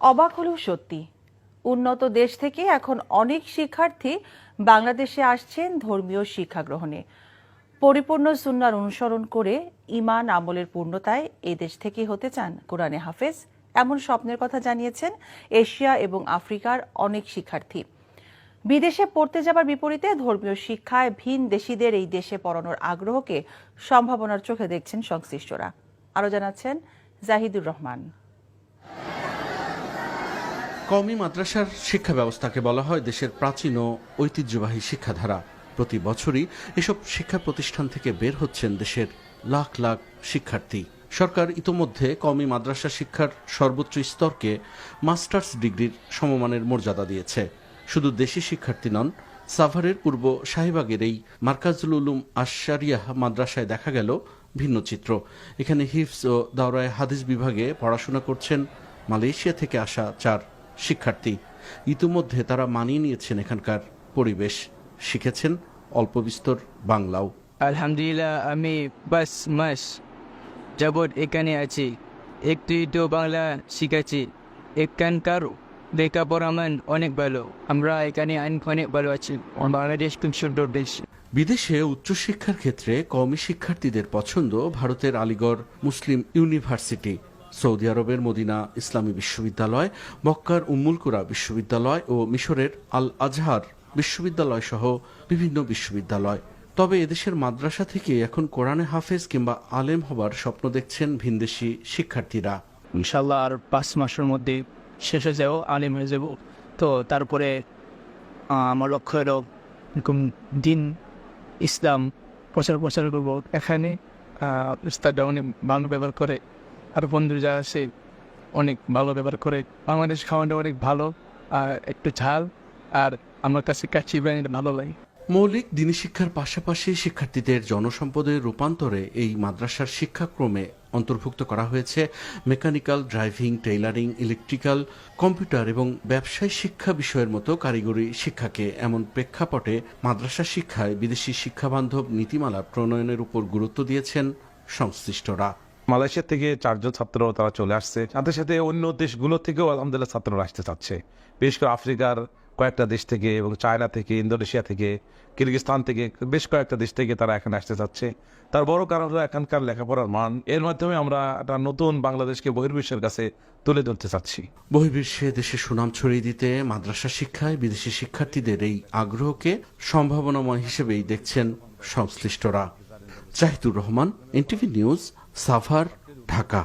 অবাক হলেও সত্যি। উন্নত দেশ থেকে এখন অনেক শিক্ষার্থী বাংলাদেশে আসছেন ধর্মীয় শিক্ষা গ্রহণে পরিপূর্ণ সুন্নার অনুসরণ করে ইমান আমলের পূর্ণতায় এ দেশ থেকে হতে চান কোরআনে হাফেজ, এমন স্বপ্নের কথা জানিয়েছেন এশিয়া এবং আফ্রিকার অনেক শিক্ষার্থী। বিদেশে পড়তে যাবার বিপরীতে ধর্মীয় শিক্ষায় ভিন দেশিদের এই দেশে পড়ানোর আগ্রহকে সম্ভাবনার চোখে দেখছেন সংশ্লিষ্টরা। আরও জানাচ্ছেন জাহিদুর রহমান। কওমি মাদ্রাসার শিক্ষা ব্যবস্থাকে বলা হয় দেশের প্রাচীন ও ঐতিহ্যবাহী শিক্ষাধারা। প্রতি বছরই এসব শিক্ষা প্রতিষ্ঠান থেকে বের হচ্ছেন দেশের লাখ লাখ শিক্ষার্থী। সরকার ইতোমধ্যে কওমি মাদ্রাসা শিক্ষার সর্বোচ্চ স্তরকে মাস্টার্স ডিগ্রির সমমানের মর্যাদা দিয়েছে। শুধু দেশি শিক্ষার্থী নন, সাভারের পূর্ব শাহিবাগের এই মার্কাজুল উলুম আশারিয়াহ মাদ্রাসায় দেখা গেল ভিন্ন চিত্র। এখানে হিফস ও দাওরায় হাদিস বিভাগে পড়াশোনা করছেন মালয়েশিয়া থেকে আসা চার শিক্ষার্থী। ইতিমধ্যে তারা মানিয়ে নিয়েছেন এখানকার পরিবেশ। শিখেছেন অল্প বিস্তর বাংলাও। আলহামদুলিল্লাহ আমি বাস মাস যাবৎ এখানে আছি। একটু একটু বাংলা শিখেছি এখানকার লেখাপড়া মান অনেক ভালো। আমরা এখানে আইন অনেক ভালো আছি। বাংলাদেশ খুব সুন্দর দেশ। বিদেশে উচ্চশিক্ষার ক্ষেত্রে কওমি শিক্ষার্থীদের পছন্দ ভারতের আলিগড় মুসলিম ইউনিভার্সিটি। সৌদি আরবের মদিনা ইসলামী বিশ্ববিদ্যালয়, মক্কার উম্মুলকুরা বিশ্ববিদ্যালয় ও মিশরের আল আজহার বিশ্ববিদ্যালয় সহ বিভিন্ন বিশ্ববিদ্যালয়। তবে এদেশের মাদ্রাসা থেকে এখন কোরআনে হাফেজ কিংবা আলেম হবার স্বপ্ন দেখছেন ভিনদেশি শিক্ষার্থীরা। ইনশাল্লাহ আর পাঁচ মাসের মধ্যে শেষ হয়ে যাব আলেম হয়ে যাব। তো তারপরে আমার লক্ষ্য হলো এরকম দিন, ইসলাম প্রচার প্রচার করব। এখানে ভালো ব্যবহার করে আর বন্ধু যা আছে, অনেক ভালো ব্যবহার করে। বাংলাদেশ খাওয়াটা অনেক ভালো, আর একটু ঝাল, আর আমার কাছে কাছি ব্র্যান্ড ভালো লাগে। মৌলিক দিনী শিক্ষার পাশাপাশি শিক্ষার্থীদের জনসম্পদের রূপান্তরে এই মাদ্রাসার শিক্ষাক্রমে অন্তর্ভুক্ত করা হয়েছে mechanical, driving, tailoring, electrical, computer এবং ব্যবসায় শিক্ষা বিষয়ের মতো কারিগরি শিক্ষাকে এমন প্রেক্ষাপটে মাদ্রাসা শিক্ষায় বিদেশি শিক্ষাবান্ধব নীতিমালা প্রণয়নের উপর গুরুত্ব দিয়েছেন সংশ্লিষ্টরা। মালয়েশিয়া থেকে চারজন ছাত্র তারা চলে আসছে। সাথে সাথে অন্য দেশগুলো থেকেও আলহামদুলিল্লাহ ছাত্ররা আসতে চাচ্ছে। বিশেষ করে আফ্রিকার কয়েকটা দেশ থেকে এবং চায়না থেকে, ইন্দোনেশিয়া থেকে কিরগিস্তান থেকে বেশ কয়েকটা দেশ থেকে তারা এখানে আসতে চাচ্ছে। তার বড় কারণ হলো এখানকার লেখাপড়ার মান। এর মাধ্যমে আমরা একটা নতুন বাংলাদেশকে বহির্বিশ্বের কাছে তুলে ধরতে চাচ্ছি। বহির্বিশ্বে দেশে সুনাম ছড়িয়ে দিতে মাদ্রাসা শিক্ষায় বিদেশি শিক্ষার্থীদের এই আগ্রহকে সম্ভাবনাময় হিসেবেই দেখছেন সংশ্লিষ্টরা। Jahidur Rahman, NTV news Savar Dhaka